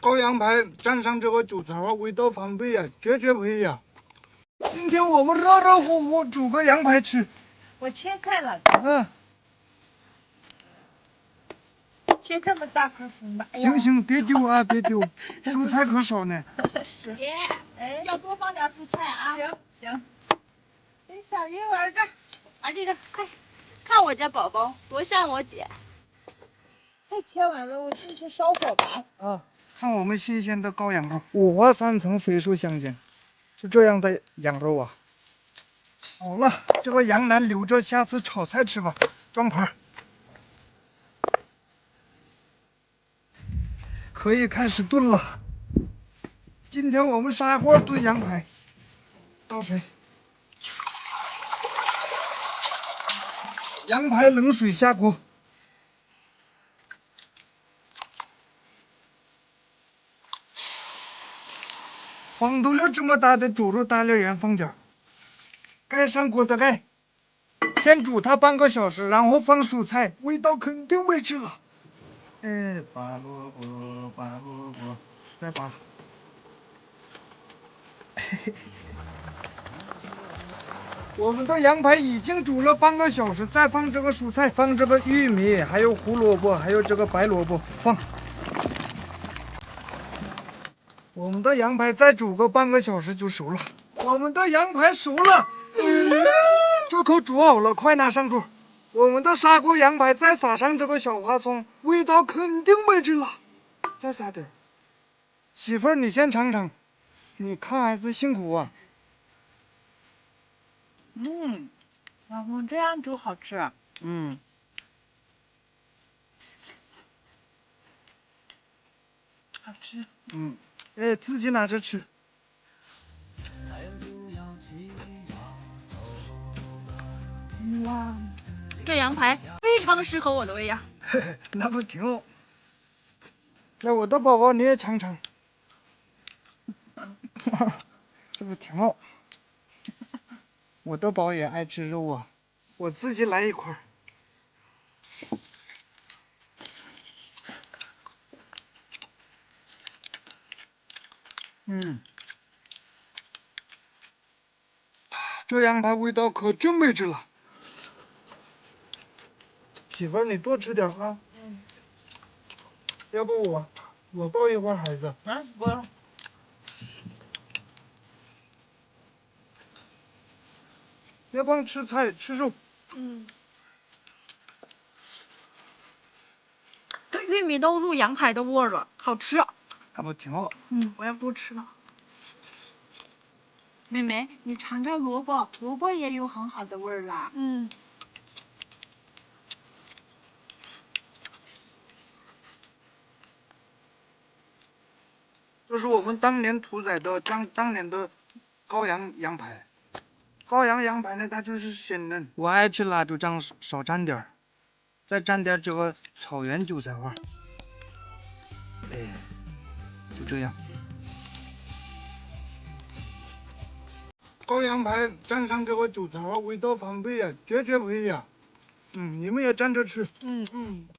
羔羊排蘸上这个韭菜花，味道翻倍啊，绝绝配呀！今天我们热热乎乎煮个羊排吃。我切菜了，嗯，切这么大块行吧？行，行，别丢啊，别丢，蔬菜可少呢。是。爷，哎，要多放点蔬菜啊！行行。给小鱼玩着，啊，这个快，看我家宝宝多像我姐。菜切完了，我进去烧火吧。啊，看我们新鲜的羔羊肉，五花三层，肥瘦相间，就这样的羊肉啊。好了，这个羊腩留着下次炒菜吃吧，装盘。可以开始炖了。今天我们砂锅炖羊排，倒水，羊排冷水下锅。放多了这么大的猪肉大料盐放点，盖上锅的盖，先煮它半个小时，然后放蔬菜，味道肯定没吃了。哎，拔萝卜，拔萝卜，再拔。我们的羊排已经煮了半个小时，再放这个蔬菜，放这个玉米，还有胡萝卜，还有这个白萝卜，放。我们的羊排再煮个半个小时就熟了。我们的羊排熟了，这可煮好了，快拿上桌。我们的砂锅羊排再撒上这个小花葱，味道肯定没治了。再撒点儿。媳妇儿，你先尝尝，你看孩子辛苦啊。嗯，老公这样煮好吃。啊嗯，好吃。嗯，哎，自己拿着吃。哇，这羊排非常适合我的胃呀。嘿嘿，那不挺好？那我的宝宝你也尝尝，这不挺好？我的宝也爱吃肉啊，我自己来一块儿。嗯，这羊排味道可真没治了。媳妇儿，你多吃点啊。嗯。要不我我抱一会儿孩子。啊，不用。别光吃菜，吃肉。嗯。这玉米都入羊排的味儿了，好吃。那不挺好？嗯，我也不吃了。妹妹，你尝尝萝卜，萝卜也有很好的味儿啦。嗯。这是我们当年屠宰的当当年的羔羊羊排。羔羊羊排呢，它就是鲜嫩。我爱吃辣，就这样少少蘸点儿，再蘸点儿这个草原韭菜花。哎，就这样。高羊排蘸上这个韭菜花，味道翻倍呀，绝绝配呀！嗯，你们也蘸着吃。嗯嗯。